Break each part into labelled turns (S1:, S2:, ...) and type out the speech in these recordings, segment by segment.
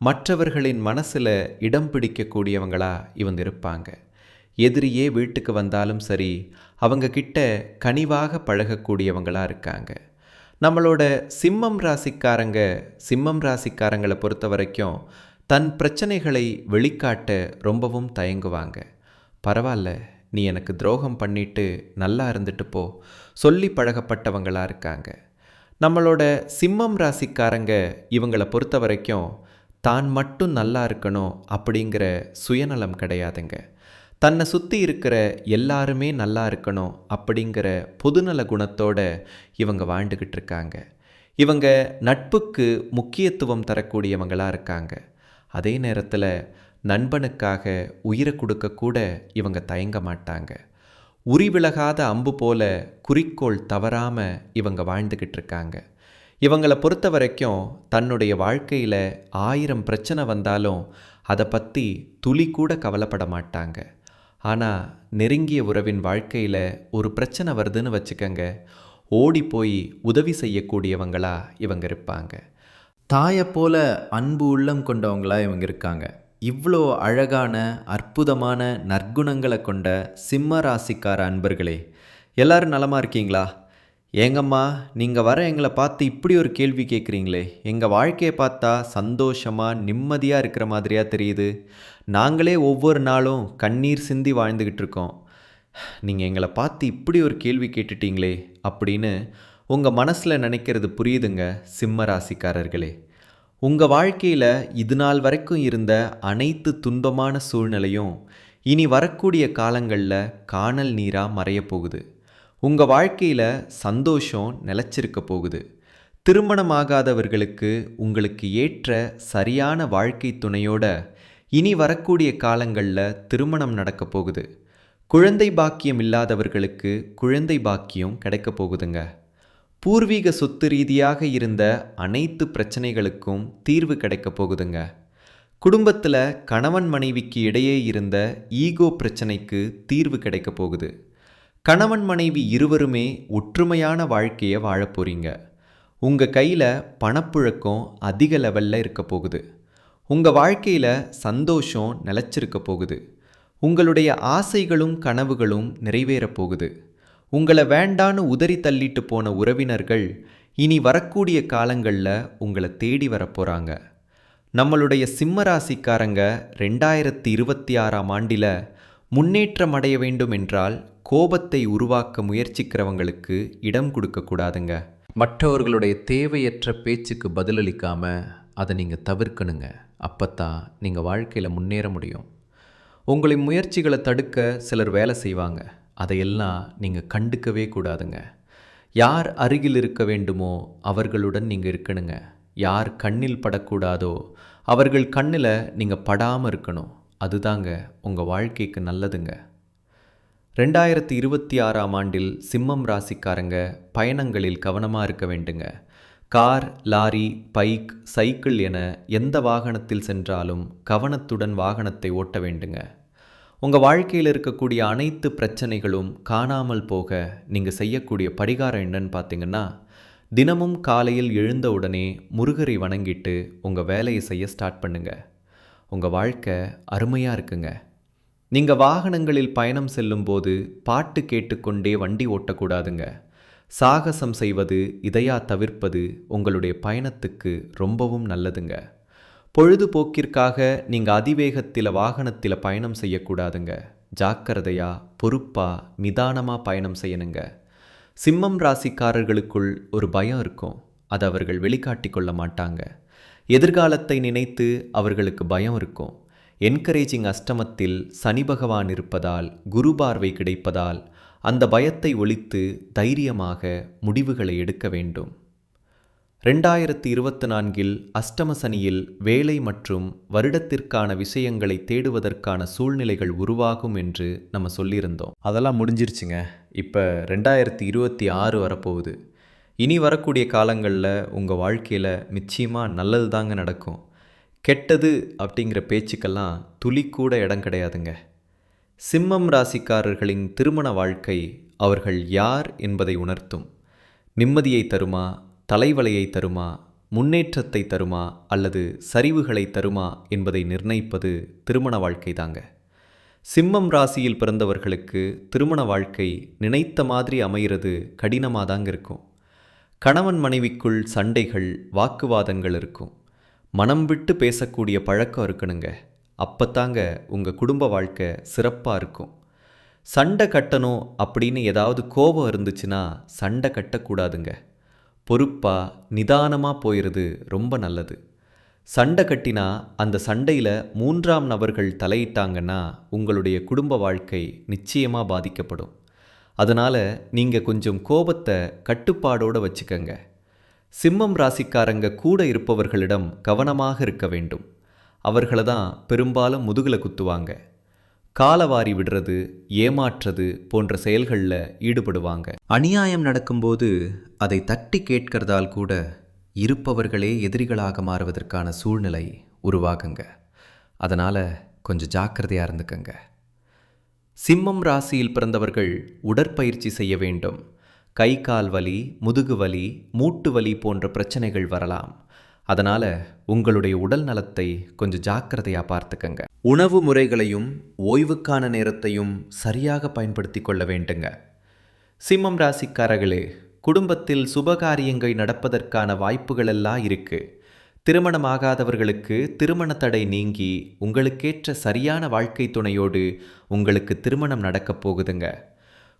S1: மற்றவர்களின் மனசில் இடம் பிடிக்கக்கூடியவங்களா இவங்க இருப்பாங்க. எதிரியே வீட்டுக்கு வந்தாலும் சரி அவங்க கிட்ட கனிவாக பழகக்கூடியவங்களாக இருக்காங்க. நம்மளோட சிம்மம் ராசிக்காரங்க சிம்மம் ராசிக்காரங்களை பொறுத்த வரைக்கும் தன் பிரச்சனைகளை வெளிக்காட்ட ரொம்பவும் தயங்குவாங்க. பரவாயில்ல நீ எனக்கு துரோகம் பண்ணிட்டு நல்லா இருந்துட்டு போ சொல்லி பழகப்பட்டவங்களாக இருக்காங்க. நம்மளோட சிம்மம் ராசிக்காரங்க இவங்களை பொறுத்த வரைக்கும் தான் மட்டும் நல்லா இருக்கணும் அப்படிங்கிற சுயநலம் கிடையாதுங்க. தன்னை சுற்றி இருக்கிற எல்லாருமே நல்லா இருக்கணும் அப்படிங்கிற பொதுநல குணத்தோட இவங்க வாழ்ந்துக்கிட்டு இருக்காங்க. இவங்க நட்புக்கு முக்கியத்துவம் தரக்கூடியவங்களாக இருக்காங்க. அதே நேரத்தில் நண்பனுக்காக உயிரை கொடுக்கக்கூட இவங்க தயங்க மாட்டாங்க. உரிவிலகாத அம்பு போல குறிக்கோள் தவறாமல் இவங்க வாழ்ந்துக்கிட்டு இருக்காங்க. இவங்களை பொறுத்த வரைக்கும் தன்னுடைய வாழ்க்கையில் ஆயிரம் பிரச்சனை வந்தாலும் அதை பற்றி துளி கூட கவலைப்பட மாட்டாங்க. ஆனால் நெருங்கிய உறவின் வாழ்க்கையில் ஒரு பிரச்சனை வருதுன்னு வச்சுக்கோங்க ஓடி போய் உதவி செய்யக்கூடியவங்களா இவங்க இருப்பாங்க. தாயை போல அன்பு உள்ளம் கொண்டவங்களா இவங்க இருக்காங்க. இவ்வளோ அழகான அற்புதமான நற்குணங்களை கொண்ட சிம்ம ராசிக்கார அன்பர்களே எல்லாரும் நலமாக இருக்கீங்களா? ஏங்கம்மா நீங்கள் வர எங்களை பார்த்து இப்படி ஒரு கேள்வி கேட்குறீங்களே. எங்கள் வாழ்க்கையை பார்த்தா சந்தோஷமாக நிம்மதியாக இருக்கிற மாதிரியாக தெரியுது. நாங்களே ஒவ்வொரு நாளும் கண்ணீர் சிந்தி வாழ்ந்துக்கிட்டு இருக்கோம். நீங்கள் எங்களை பார்த்து இப்படி ஒரு கேள்வி கேட்டுட்டீங்களே அப்படின்னு உங்கள் மனசில் நினைக்கிறது புரியுதுங்க சிம்ம ராசிக்காரர்களே. உங்கள் வாழ்க்கையில் இது நாள் வரைக்கும் இருந்த அனைத்து துன்பமான சூழ்நிலையும் இனி வரக்கூடிய காலங்களில் காணல் நீராக மறையப்போகுது உங்கள் வாழ்க்கையில் சந்தோஷம் நிலச்சிருக்க போகுது. திருமணமாகாதவர்களுக்கு உங்களுக்கு ஏற்ற சரியான வாழ்க்கை துணையோட இனி வரக்கூடிய காலங்களில் திருமணம் நடக்க போகுது. குழந்தை பாக்கியம் இல்லாதவர்களுக்கு குழந்தை பாக்கியம் கிடைக்க போகுதுங்க. பூர்வீக சொத்து ரீதியாக இருந்த அனைத்து பிரச்சனைகளுக்கும் தீர்வு கிடைக்க போகுதுங்க. குடும்பத்தில் கணவன் மனைவிக்கு இடையே இருந்த ஈகோ பிரச்சனைக்கு தீர்வு கிடைக்க போகுது. கணவன் மனைவி இருவருமே ஒற்றுமையான வாழ்க்கையை வாழப் போகிறீங்க உங்கள் கையில் பணப்புழக்கம் அதிக லெவலில் இருக்க போகுது. உங்கள் வாழ்க்கையில் சந்தோஷம் நிலச்சிருக்க போகுது. உங்களுடைய ஆசைகளும் கனவுகளும் நிறைவேறப் போகுது. உங்களை வேண்டான்னு உதறி தள்ளிட்டு போன உறவினர்கள் இனி வரக்கூடிய காலங்களில் உங்களை தேடி வரப்போகிறாங்க நம்மளுடைய சிம்ம ராசிக்காரங்க ரெண்டாயிரத்தி இருபத்தி ஆறாம் ஆண்டில் முன்னேற்றம் அடைய வேண்டும் என்றால் கோபத்தை உருவாக்க முயற்சிக்கிறவங்களுக்கு இடம் கொடுக்கக்கூடாதுங்க. மற்றவர்களுடைய தேவையற்ற பேச்சுக்கு பதிலளிக்காம அதை நீங்கள் தவிர்க்கணுங்க. அப்பத்தான் நீங்கள் வாழ்க்கையில் முன்னேற முடியும். உங்களின் முயற்சிகளை தடுக்க சிலர் வேலை செய்வாங்க. அதையெல்லாம் நீங்கள் கண்டுக்கவே கூடாதுங்க. யார் அருகில் இருக்க வேண்டுமோ அவர்களுடன் நீங்கள் இருக்கணுங்க. யார் கண்ணில் படக்கூடாதோ அவர்கள் கண்ணில் நீங்கள் படாமல் இருக்கணும். அதுதாங்க உங்கள் வாழ்க்கைக்கு நல்லதுங்க. ரெண்டாயிரத்தி இருபத்தி ஆறாம் ஆண்டில் சிம்மம் ராசிக்காரங்க பயணங்களில் கவனமாக இருக்க வேண்டுங்க. கார் லாரி பைக் சைக்கிள் என எந்த வாகனத்தில் சென்றாலும் கவனத்துடன் வாகனத்தை ஓட்ட வேண்டுங்க. உங்கள் வாழ்க்கையில் இருக்கக்கூடிய அனைத்து பிரச்சனைகளும் காணாமல் போக நீங்கள் செய்யக்கூடிய பரிகாரம் என்னன்னு பார்த்தீங்கன்னா தினமும் காலையில் எழுந்தவுடனே முருகரை வணங்கிட்டு உங்கள் வேலையை செய்ய ஸ்டார்ட் பண்ணுங்கள் உங்கள் வாழ்க்கை அருமையாக இருக்குங்க. நீங்கள் வாகனங்களில் பயணம் செல்லும்போது பாட்டு கேட்டுக்கொண்டே வண்டி ஓட்டக்கூடாதுங்க. சாகசம் செய்வது இதையா தவிர்ப்பது உங்களுடைய பயணத்துக்கு ரொம்பவும் நல்லதுங்க. பொழுதுபோக்கிற்காக நீங்கள் அதிவேகத்தில் வாகனத்தில் பயணம் செய்யக்கூடாதுங்க. ஜாக்கிரதையா பொறுப்பா நிதானமாக பயணம் செய்யணுங்க. சிம்மம் ராசிக்காரர்களுக்குள் ஒரு பயம் இருக்கும். அதை அவர்கள் வெளிக்காட்டி கொள்ள மாட்டாங்க. எதிர்காலத்தை நினைத்து அவர்களுக்கு பயம் இருக்கும். என்கரேஜிங் அஷ்டமத்தில் சனி பகவான் இருப்பதால் குரு பார்வை கிடைப்பதால் அந்த பயத்தை ஒழித்து தைரியமாக முடிவுகளை எடுக்க வேண்டும். ரெண்டாயிரத்தி இருபத்தி நான்கில் அஷ்டம சனியில் வேலை மற்றும் வருடத்திற்கான விஷயங்களை தேடுவதற்கான சூழ்நிலைகள் உருவாகும் என்று நம்ம சொல்லியிருந்தோம். அதெல்லாம் முடிஞ்சிருச்சுங்க. இப்போ ரெண்டாயிரத்தி இருபத்தி ஆறு வரப்போகுது. இனி வரக்கூடிய காலங்களில் உங்கள் வாழ்க்கையில் நிச்சயமாக நல்லது தாங்க நடக்கும். கெட்டது அப்படிங்கிற பேச்சுக்கெல்லாம் துளி கூட இடம் கிடையாதுங்க. சிம்மம் ராசிக்காரர்களின் திருமண வாழ்க்கை அவர்கள் யார் என்பதை உணர்த்தும். நிம்மதியை தருமா தலைவலையை தருமா முன்னேற்றத்தை தருமா அல்லது சரிவுகளை தருமா என்பதை நிர்ணயிப்பது திருமண வாழ்க்கை தாங்க. சிம்மம் ராசியில் பிறந்தவர்களுக்கு திருமண வாழ்க்கை நினைத்த மாதிரி அமைகிறது கடினமாக தாங்க இருக்கும். கணவன் மனைவிக்குள் சண்டைகள் வாக்குவாதங்கள் இருக்கும். மனம் விட்டு பேசக்கூடிய பழக்கம் இருக்கணுங்க. அப்பத்தாங்க உங்கள் குடும்ப வாழ்க்கை சிறப்பாக இருக்கும். சண்டை கட்டணும் அப்படின்னு ஏதாவது கோபம் இருந்துச்சுன்னா சண்டை கட்டக்கூடாதுங்க. பொறுப்பாக நிதானமாக போயிடுது ரொம்ப நல்லது. சண்டை கட்டினா அந்த சண்டையில் மூன்றாம் நபர்கள் தலையிட்டாங்கன்னா உங்களுடைய குடும்ப வாழ்க்கை நிச்சயமாக பாதிக்கப்படும். அதனால் நீங்கள் கொஞ்சம் கோபத்தை கட்டுப்பாடோடு வச்சுக்கங்க. சிம்மம் ராசிக்காரங்க கூட இருப்பவர்களிடம் கவனமாக இருக்க வேண்டும். அவர்களை தான் பெரும்பாலும் முதுகில் குத்துவாங்க. காலவாரி விடுறது ஏமாற்றுறது போன்ற செயல்களில் ஈடுபடுவாங்க. அநியாயம் நடக்கும்போது அதை தட்டி கேட்கிறதால் கூட இருப்பவர்களே எதிரிகளாக மாறுவதற்கான சூழ்நிலை உருவாகுங்க. அதனால் கொஞ்சம் ஜாக்கிரதையாக இருந்துக்கங்க. சிம்மம் ராசியில் பிறந்தவர்கள் உடற்பயிற்சி செய்ய வேண்டும். கை கால் வலி முதுகு வலி மூட்டு வலி போன்ற பிரச்சனைகள் வரலாம். அதனால் உங்களுடைய உடல் நலத்தை கொஞ்சம் ஜாக்கிரதையாக பார்த்துக்கங்க. உணவு முறைகளையும் ஓய்வுக்கான நேரத்தையும் சரியாக பயன்படுத்தி கொள்ள வேண்டுங்க. சிம்மம் ராசிக்காரர்களே குடும்பத்தில் சுபகாரியங்கள் நடப்பதற்கான வாய்ப்புகள் எல்லாம் திருமணமாகாதவர்களுக்கு திருமண தடை நீங்கி உங்களுக்கேற்ற சரியான வாழ்க்கை துணையோடு உங்களுக்கு திருமணம் நடக்கப் போகுதுங்க.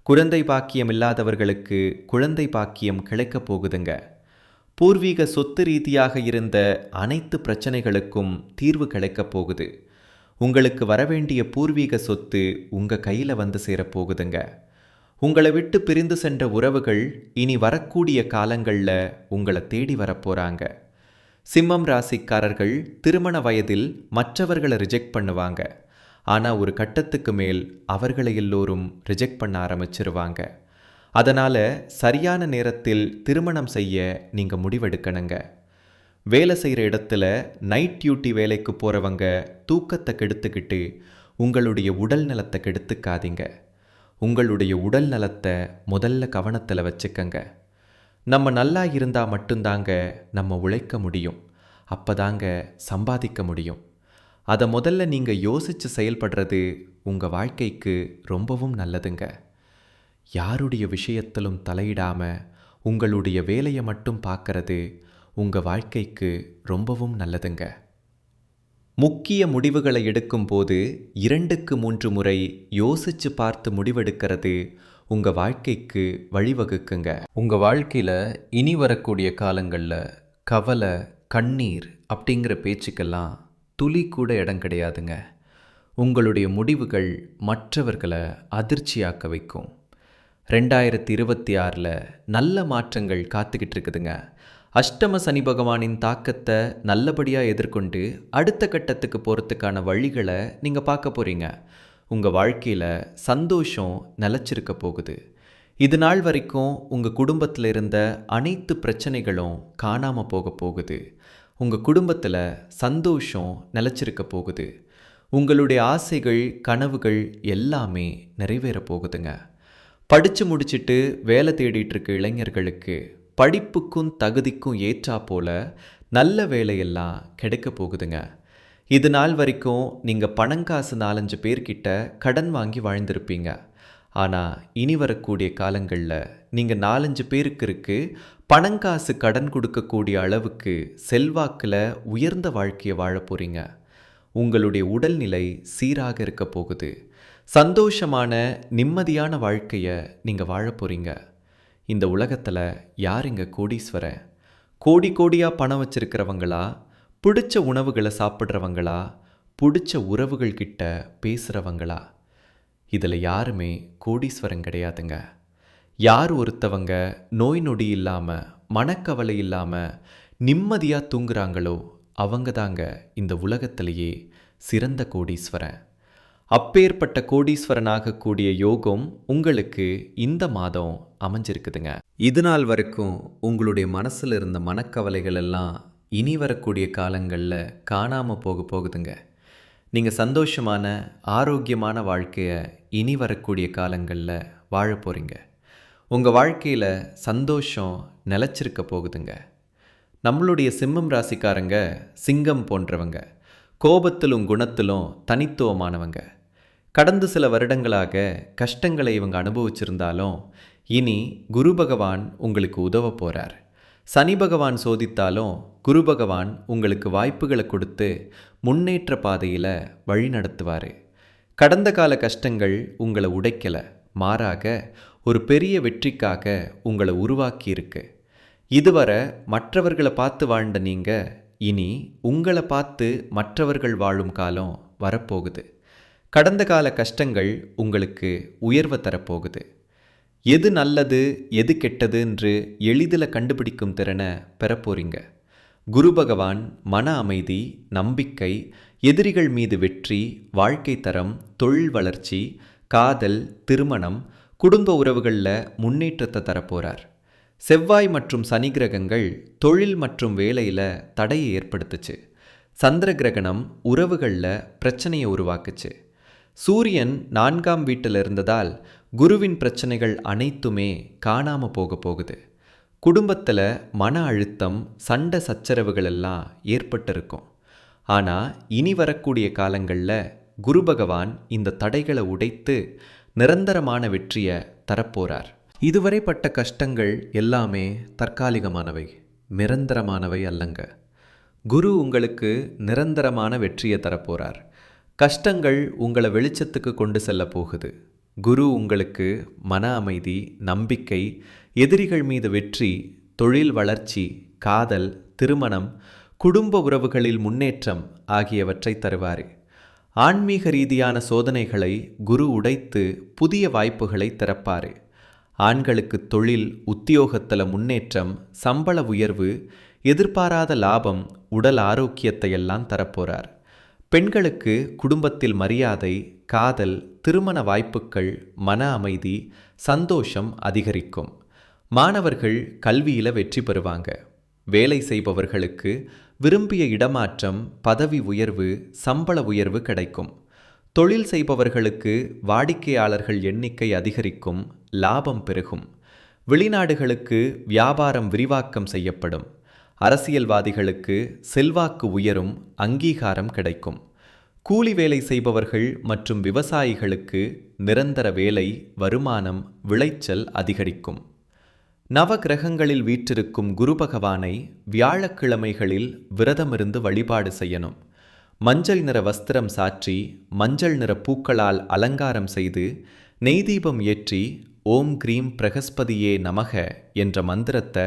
S1: குழந்தை பாக்கியம் இல்லாதவர்களுக்கு குழந்தை பாக்கியம் கிடைக்கப் போகுதுங்க. பூர்வீக சொத்து ரீதியாக இருந்த அனைத்து பிரச்சனைகளுக்கும் தீர்வு கிடைக்கப் போகுது. உங்களுக்கு வரவேண்டிய பூர்வீக சொத்து உங்கள் கையில் வந்து சேரப்போகுதுங்க உங்களை விட்டு பிரிந்து சென்ற உறவுகள் இனி வரக்கூடிய காலங்களில் உங்களை தேடி வரப்போகிறாங்க சிம்மம் ராசிக்காரர்கள் திருமண வயதில் மற்றவர்களை ரிஜெக்ட் பண்ணுவாங்க. ஆனால் ஒரு கட்டத்துக்கு மேல் அவர்களை எல்லோரும் ரிஜெக்ட் பண்ண ஆரம்பிச்சிருவாங்க. அதனால் சரியான நேரத்தில் திருமணம் செய்ய நீங்கள் முடிவெடுக்கணுங்க. வேலை செய்கிற இடத்துல நைட் டியூட்டி வேலைக்கு போகிறவங்க தூக்கத்தை கெடுத்துக்கிட்டு உங்களுடைய உடல் நலத்தை கெடுத்துக்காதீங்க. உங்களுடைய உடல் நலத்தை முதல்ல கவனத்தில் வச்சுக்கங்க. நம்ம நல்லா இருந்தால் மட்டும்தாங்க நம்ம உழைக்க முடியும். அப்போதாங்க சம்பாதிக்க முடியும். அதை முதல்ல நீங்கள் யோசித்து செயல்படுறது உங்கள் வாழ்க்கைக்கு ரொம்பவும் நல்லதுங்க. யாருடைய விஷயத்திலும் தலையிடாம உங்களுடைய வேலையை மட்டும் பார்க்கறது உங்கள் வாழ்க்கைக்கு ரொம்பவும் நல்லதுங்க. முக்கிய முடிவுகளை எடுக்கும்போது இரண்டுக்கு மூன்று முறை யோசித்து பார்த்து முடிவெடுக்கிறது உங்கள் வாழ்க்கைக்கு வழிவகுக்குங்க. உங்கள் வாழ்க்கையில் இனி வரக்கூடிய காலங்களில் கவலை கண்ணீர் அப்படிங்கிற பேச்சுக்கெல்லாம் துளி கூட இடம் கிடையாதுங்க. உங்களுடைய முடிவுகள் மற்றவர்களை அதிர்ச்சியாக்க வைக்கும். ரெண்டாயிரத்தி இருபத்தி ஆறில் நல்ல மாற்றங்கள் காத்துக்கிட்டு இருக்குதுங்க. அஷ்டம சனி பகவானின் தாக்கத்தை நல்லபடியாக எதிர்கொண்டு அடுத்த கட்டத்துக்கு போகிறதுக்கான வழிகளை நீங்கள் பார்க்க போகிறீங்க உங்கள் வாழ்க்கையில் சந்தோஷம் நிலச்சிருக்க போகுது. இது நாள் வரைக்கும் உங்கள் குடும்பத்தில் இருந்த அனைத்து பிரச்சனைகளும் காணாமல் போக போகுது. உங்கள் குடும்பத்தில் சந்தோஷம் நிலச்சிருக்க போகுது. உங்களுடைய ஆசைகள் கனவுகள் எல்லாமே நிறைவேற போகுதுங்க. படித்து முடிச்சுட்டு வேலை தேடிட்டு இருக்க இளைஞர்களுக்கு படிப்புக்கும் தகுதிக்கும் ஏற்றா போல நல்ல வேலையெல்லாம் கிடைக்க போகுதுங்க. இது நாள் வரைக்கும் நீங்கள் பணங்காசு நாலஞ்சு பேர்கிட்ட கடன் வாங்கி வாழ்ந்திருப்பீங்க. ஆனால் இனி வரக்கூடிய காலங்களில் நீங்கள் நாலஞ்சு பேருக்கு இருக்கு பணங்காசு கடன் கொடுக்கக்கூடிய அளவுக்கு செல்வாக்கில் உயர்ந்த வாழ்க்கையை வாழ போகிறீங்க உங்களுடைய உடல்நிலை சீராக இருக்க போகுது. சந்தோஷமான நிம்மதியான வாழ்க்கையை நீங்கள் வாழ போகிறீங்க இந்த உலகத்தில் யார் இங்கே கோடீஸ்வரன்? கோடி கோடியாக பணம் வச்சிருக்கிறவங்களா? பிடிச்ச உணவுகளை சாப்பிட்றவங்களா? பிடிச்ச உறவுகள் கிட்ட பேசுகிறவங்களா இதில் யாருமே கோடீஸ்வரன் கிடையாதுங்க. யார் ஒருத்தவங்க நோய் நொடி இல்லாமல் மனக்கவலை இல்லாமல் நிம்மதியாக தூங்குறாங்களோ அவங்க தாங்க இந்த உலகத்திலேயே சிறந்த கோடீஸ்வரன். அப்பேற்பட்ட கோடீஸ்வரனாகக்கூடிய யோகம் உங்களுக்கு இந்த மாதம் அமைஞ்சிருக்குதுங்க. இது நாள் வரைக்கும் உங்களுடைய மனசில் இருந்த மனக்கவலைகள் எல்லாம் இனி வரக்கூடிய காலங்களில் காணாமல் போக போகுதுங்க. நீங்கள் சந்தோஷமான ஆரோக்கியமான வாழ்க்கையை இனி வரக்கூடிய காலங்களில் வாழ போகிறீங்க உங்கள் வாழ்க்கையில் சந்தோஷம் நிலச்சிருக்க போகுதுங்க. நம்மளுடைய சிம்மம் ராசிக்காரங்க சிங்கம் போன்றவங்க. கோபத்திலும் குணத்திலும் தனித்துவமானவங்க. கடந்த சில வருடங்களாக கஷ்டங்களை இவங்க அனுபவிச்சிருந்தாலும் இனி குரு பகவான் உங்களுக்கு உதவ போகிறார் சனி பகவான் சோதித்தாலும் குரு பகவான் உங்களுக்கு வாய்ப்புகளை கொடுத்து முன்னேற்ற பாதையில் வழி நடத்துவார். கடந்த கால கஷ்டங்கள் உங்களை உடைக்கலை மாறாக ஒரு பெரிய வெற்றிக்காக உங்களை உருவாக்கியிருக்கு. இதுவரை மற்றவர்களை பார்த்து வாழ்ந்த நீங்கள் இனி உங்களை பார்த்து மற்றவர்கள் வாழும் காலம் வரப்போகுது. கடந்த கால கஷ்டங்கள் உங்களுக்கு உயர்வை தரப்போகுது. எது நல்லது எது கெட்டது என்று எளிதில் கண்டுபிடிக்கும் திறனை பெறப்போறீங்க. குரு பகவான் மன அமைதி நம்பிக்கை எதிரிகள் மீது வெற்றி வாழ்க்கை தரம் தொழில் வளர்ச்சி காதல் திருமணம் குடும்ப உறவுகளில் முன்னேற்றத்தை தரப்போகிறார் செவ்வாய் மற்றும் சனி கிரகங்கள் தொழில் மற்றும் வேலையில் தடையை ஏற்படுத்துச்சு. சந்திர கிரகணம் உறவுகளில் பிரச்சனையை உருவாக்குச்சு. சூரியன் நான்காம் வீட்டில் இருந்ததால் குருவின் பிரச்சனைகள் அனைத்துமே காணாமல் போக போகுது. குடும்பத்தில் மன அழுத்தம் சண்டை சச்சரவுகள் எல்லாம் ஏற்பட்டிருக்கும். ஆனால் இனி வரக்கூடிய காலங்களில் குரு பகவான் இந்த தடைகளை உடைத்து நிரந்தரமான வெற்றியை தரப்போகிறார் இதுவரை பட்ட கஷ்டங்கள் எல்லாமே தற்காலிகமானவை நிரந்தரமானவை அல்லங்க. குரு உங்களுக்கு நிரந்தரமான வெற்றியை தரப்போகிறார் கஷ்டங்கள் உங்களை வெளிச்சத்துக்கு கொண்டு செல்ல போகுது. குரு உங்களுக்கு மன அமைதி நம்பிக்கை எதிரிகள் மீது வெற்றி தொழில் வளர்ச்சி காதல் திருமணம் குடும்ப உறவுகளில் முன்னேற்றம் ஆகியவற்றை தருவார். ஆன்மீக ரீதியான சோதனைகளை குரு உடைத்து புதிய வாய்ப்புகளை திறப்பார். ஆண்களுக்கு தொழில் உத்தியோகத்தில் முன்னேற்றம் சம்பள உயர்வு எதிர்பாராத லாபம் உடல் ஆரோக்கியத்தை எல்லாம் தரப்போறார். பெண்களுக்கு குடும்பத்தில் மரியாதை காதல் திருமண வாய்ப்புகள் மன அமைதி சந்தோஷம் அதிகரிக்கும். மாணவர்கள் கல்வியில் வெற்றி பெறுவாங்க. வேலை செய்பவர்களுக்கு விரும்பிய இடமாற்றம் பதவி உயர்வு சம்பள உயர்வு கிடைக்கும். தொழில் செய்பவர்களுக்கு வாடிக்கையாளர்கள் எண்ணிக்கை அதிகரிக்கும் லாபம் பெருகும். வெளிநாடுகளுக்கு வியாபாரம் விரிவாக்கம் செய்யப்படும். அரசியல்வாதிகளுக்கு செல்வாக்கு உயரும் அங்கீகாரம் கிடைக்கும். கூலி வேலை செய்பவர்கள் மற்றும் விவசாயிகளுக்கு நிரந்தர வேலை வருமானம் விளைச்சல் அதிகரிக்கும். நவ கிரகங்களில் வீற்றிருக்கும் குரு பகவானை வியாழக்கிழமைகளில் விரதமிருந்து வழிபாடு செய்யணும். மஞ்சள் நிற வஸ்திரம் சாற்றி மஞ்சள் நிற பூக்களால் அலங்காரம் செய்து நெய்தீபம் ஏற்றி ஓம் கிரீம் பிரகஸ்பதியே நமக என்ற மந்திரத்தை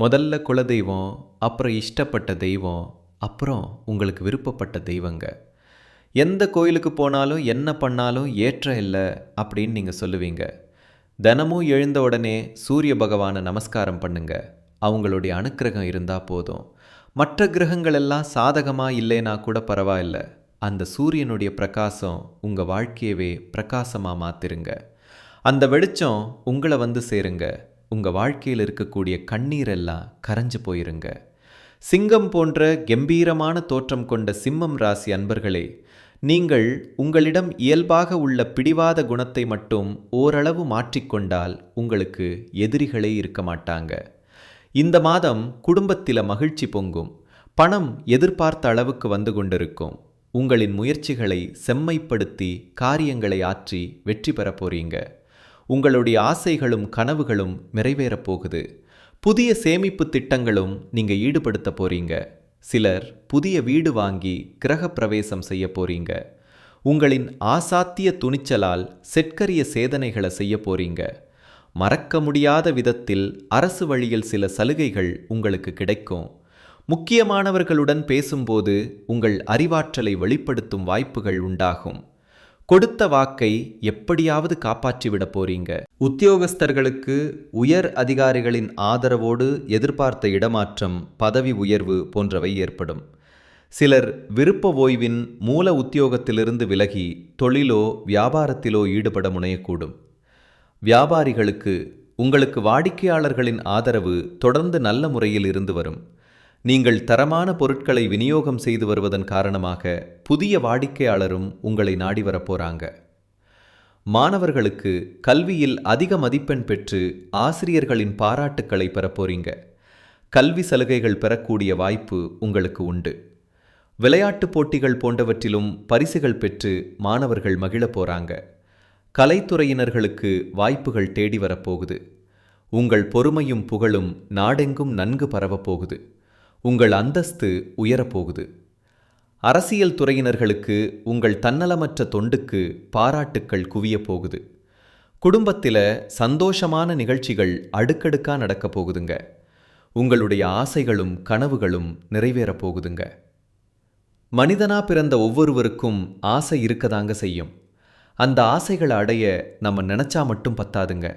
S1: முதல்ல குலதெய்வம் அப்புறம் இஷ்டப்பட்ட தெய்வம் அப்புறம் உங்களுக்கு விருப்பப்பட்ட தெய்வங்க. எந்த கோயிலுக்கு போனாலும் என்ன பண்ணாலும் ஏற்ற இல்லை அப்படின்னு நீங்கள் சொல்லுவீங்க. தினமும் எழுந்த உடனே சூரிய பகவானை நமஸ்காரம் பண்ணுங்க. அவங்களுடைய அனுக்கிரகம் இருந்தால் போதும். மற்ற கிரகங்கள் எல்லாம் சாதகமாக இல்லைனா கூட பரவாயில்ல. அந்த சூரியனுடைய பிரகாசம் உங்கள் வாழ்க்கையவே பிரகாசமாக மாற்றிருங்க அந்த வெளிச்சம் உங்களை வந்து சேருங்க. உங்கள் வாழ்க்கையில் இருக்கக்கூடிய கண்ணீரெல்லாம் கரைஞ்சு போயிருங்க. சிங்கம் போன்ற கம்பீரமான தோற்றம் கொண்ட சிம்மம் ராசி அன்பர்களே நீங்கள் உங்களிடம் இயல்பாக உள்ள பிடிவாத குணத்தை மட்டும் ஓரளவு மாற்றிக்கொண்டால் உங்களுக்கு எதிரிகளே இருக்க மாட்டாங்க. இந்த மாதம் குடும்பத்தில் மகிழ்ச்சி பொங்கும். பணம் எதிர்பார்த்த அளவுக்கு வந்து கொண்டிருக்கும். உங்களின் முயற்சிகளை செம்மைப்படுத்தி காரியங்களை ஆற்றி வெற்றி பெற போறீங்க. உங்களுடைய ஆசைகளும் கனவுகளும் நிறைவேறப் போகுது. புதிய சேமிப்பு திட்டங்களும் நீங்கள் ஈடுபடுத்த போறீங்க. சிலர் புதிய வீடு வாங்கி கிரகப்பிரவேசம் செய்ய போறீங்க. உங்களின் ஆசாத்திய துணிச்சலால் செட்கரிய சேதனைகளை செய்ய போறீங்க. மறக்க முடியாத விதத்தில் அரசு வழியில் சில சலுகைகள் உங்களுக்கு கிடைக்கும். முக்கியமானவர்களுடன் பேசும்போது உங்கள் அறிவாற்றலை வெளிப்படுத்தும் வாய்ப்புகள் உண்டாகும். கொடுத்த வாக்கை எப்படியாவது காப்பாற்றிவிட போறீங்க? உத்தியோகஸ்தர்களுக்கு உயர் அதிகாரிகளின் ஆதரவோடு எதிர்பார்த்த இடமாற்றம் பதவி உயர்வு போன்றவை ஏற்படும். சிலர் விருப்ப ஓய்வின் மூல உத்தியோகத்திலிருந்து விலகி தொழிலோ வியாபாரத்திலோ ஈடுபட முனையக்கூடும். வியாபாரிகளுக்கு உங்களுக்கு வாடிக்கையாளர்களின் ஆதரவு தொடர்ந்து நல்ல முறையில் இருந்து வரும். நீங்கள் தரமான பொருட்களை விநியோகம் செய்து வருவதன் காரணமாக புதிய வாடிக்கையாளரும் உங்களை நாடி வரப்போறாங்க. மாணவர்களுக்கு கல்வியில் அதிக மதிப்பெண் பெற்று ஆசிரியர்களின் பாராட்டுக்களை பெறப்போறீங்க. கல்வி சலுகைகள் பெறக்கூடிய வாய்ப்பு உங்களுக்கு உண்டு. விளையாட்டுப் போட்டிகள் போன்றவற்றிலும் பரிசுகள் பெற்று மாணவர்கள் மகிழப் போறாங்க. கலைத்துறையினர்களுக்கு வாய்ப்புகள் தேடி வரப்போகுது. உங்கள் பொறுமையும் புகழும் நாடெங்கும் நன்கு பரவப்போகுது உங்கள் அந்தஸ்து உயரப்போகுது. அரசியல் துறையினர்களுக்கு உங்கள் தன்னலமற்ற தொண்டுக்கு பாராட்டுக்கள் குவியப் போகுது. குடும்பத்தில் சந்தோஷமான நிகழ்ச்சிகள் அடுக்கடுக்காக நடக்கப் போகுதுங்க. உங்களுடைய ஆசைகளும் கனவுகளும் நிறைவேறப் போகுதுங்க. மனிதனா பிறந்த ஒவ்வொருவருக்கும் ஆசை இருக்கதாங்க செய்யும். அந்த ஆசைகளை அடைய நம்ம நினச்சா மட்டும் பத்தாதுங்க.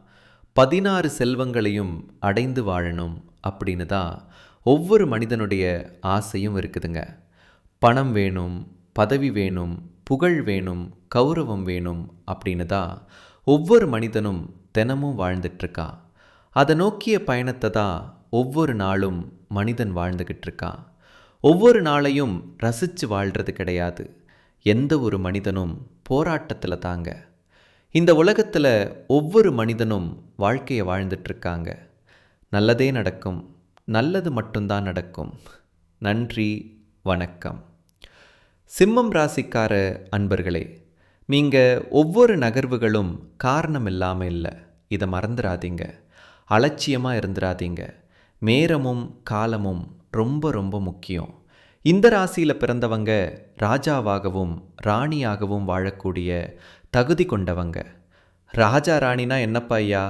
S1: பதினாறு செல்வங்களையும் அடைந்து வாழணும் அப்படின்னு தான் ஒவ்வொரு மனிதனுடைய ஆசையும் இருக்குதுங்க. பணம் வேணும் பதவி வேணும் புகழ் வேணும் கௌரவம் வேணும் அப்படின்னு தான் ஒவ்வொரு மனிதனும் தினமும் வாழ்ந்துட்டுருக்கா அதை நோக்கிய பயணத்தை தான் ஒவ்வொரு நாளும் மனிதன் வாழ்ந்துக்கிட்டு இருக்கான் ஒவ்வொரு நாளையும் ரசித்து வாழ்கிறது கிடையாது. எந்த ஒரு மனிதனும் போராட்டத்தில் தாங்க. இந்த உலகத்தில் ஒவ்வொரு மனிதனும் வாழ்க்கையை வாழ்ந்துட்டுருக்காங்க நல்லதே நடக்கும் நல்லது மட்டும்தான் நடக்கும். நன்றி வணக்கம். சிம்மம் ராசிக்கார அன்பர்களே நீங்கள் ஒவ்வொரு நகர்வுகளும் காரணம் இல்லாமல் இல்லை. இதை மறந்துடாதீங்க அலட்சியமாக இருந்துடாதீங்க நேரமும் காலமும் ரொம்ப ரொம்ப முக்கியம். இந்த ராசியில் பிறந்தவங்க ராஜாவாகவும் ராணியாகவும் வாழக்கூடிய தகுதி கொண்டவங்க. ராஜா ராணினா என்னப்பா ஐயா?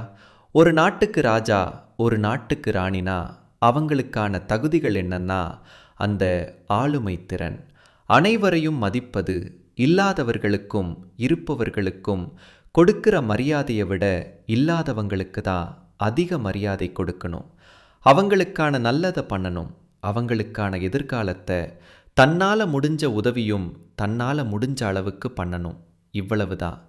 S1: ஒரு நாட்டுக்கு ராஜா ஒரு நாட்டுக்கு ராணினா அவங்களுக்கான தகுதிகள் என்னன்னா அந்த ஆளுமை திறன். அனைவரையும் மதிப்பது இல்லாதவர்களுக்கும் இருப்பவர்களுக்கும் கொடுக்கிற மரியாதையை விட இல்லாதவங்களுக்கு தான் அதிக மரியாதை கொடுக்கணும். அவங்களுக்கான நல்லதை பண்ணணும். அவங்களுக்கான எதிர்காலத்தை தன்னால் முடிஞ்ச உதவியும் தன்னால் முடிஞ்ச அளவுக்கு பண்ணணும். இவ்வளவு தான்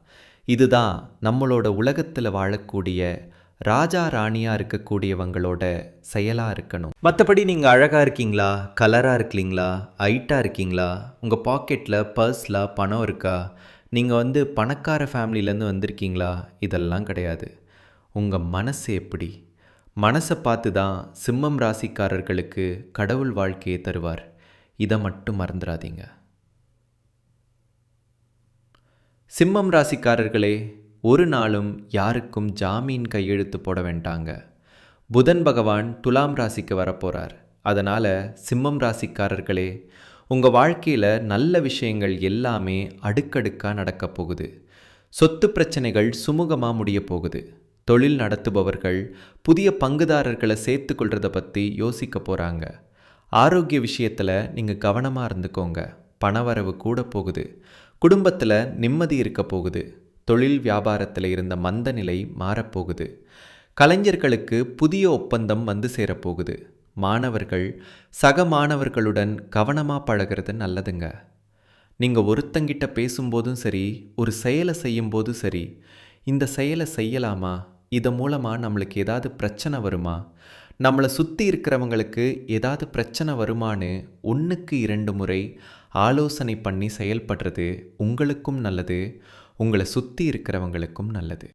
S1: இதுதான் நம்மளோட உலகத்தில் வாழக்கூடிய ராஜா ராணியாக இருக்கக்கூடியவங்களோட செயலாக இருக்கணும். மற்றபடி நீங்கள் அழகாக இருக்கீங்களா? கலராக இருக்கீங்களா? ஹைட்டாக இருக்கீங்களா? உங்கள் பாக்கெட்டில் பர்ஸில் பணம் இருக்கா? நீங்கள் வந்து பணக்கார ஃபேமிலியிலேருந்து வந்திருக்கீங்களா? இதெல்லாம் கிடையாது. உங்கள் மனசு எப்படி? மனசை பார்த்து தான் சிம்மம் ராசிக்காரர்களுக்கு கடவுள் வாழ்க்கையை தருவார். இதை மட்டும் மறந்துடாதீங்க. சிம்மம் ராசிக்காரர்களே ஒரு நாளும் யாருக்கும் ஜாமீன் கையெழுத்து போட வேண்டாங்க. புதன் பகவான் துலாம் ராசிக்கு வரப்போகிறார் அதனால் சிம்மம் ராசிக்காரர்களே உங்கள் வாழ்க்கையில் நல்ல விஷயங்கள் எல்லாமே அடுக்கடுக்காக நடக்கப் போகுது. சொத்து பிரச்சனைகள் சுமூகமாக முடிய போகுது. தொழில் நடத்துபவர்கள் புதிய பங்குதாரர்களை சேர்த்து கொள்றத பற்றி யோசிக்க போகிறாங்க ஆரோக்கிய விஷயத்தில் நீங்கள் கவனமாக இருந்துக்கோங்க. பணவரவு கூட போகுது. குடும்பத்தில் நிம்மதி இருக்க போகுது. தொழில் வியாபாரத்தில் இருந்த மந்த நிலை மாறப்போகுது. கலைஞர்களுக்கு புதிய ஒப்பந்தம் வந்து சேரப்போகுது மாணவர்கள் சக மாணவர்களுடன் கவனமாக பழகிறது நல்லதுங்க. நீங்கள் ஒருத்தங்கிட்ட பேசும்போதும் சரி ஒரு செயலை செய்யும்போதும் சரி இந்த செயலை செய்யலாமா? இதன் மூலமாக நம்மளுக்கு ஏதாவது பிரச்சனை வருமா? நம்மளை சுற்றி இருக்கிறவங்களுக்கு ஏதாவது பிரச்சனை வருமானு ஒன்றுக்கு இரண்டு முறை ஆலோசனை பண்ணி செயல்படுறது உங்களுக்கும் நல்லது. உங்களை சுற்றி இருக்கிறவங்களுக்கும் நல்லது.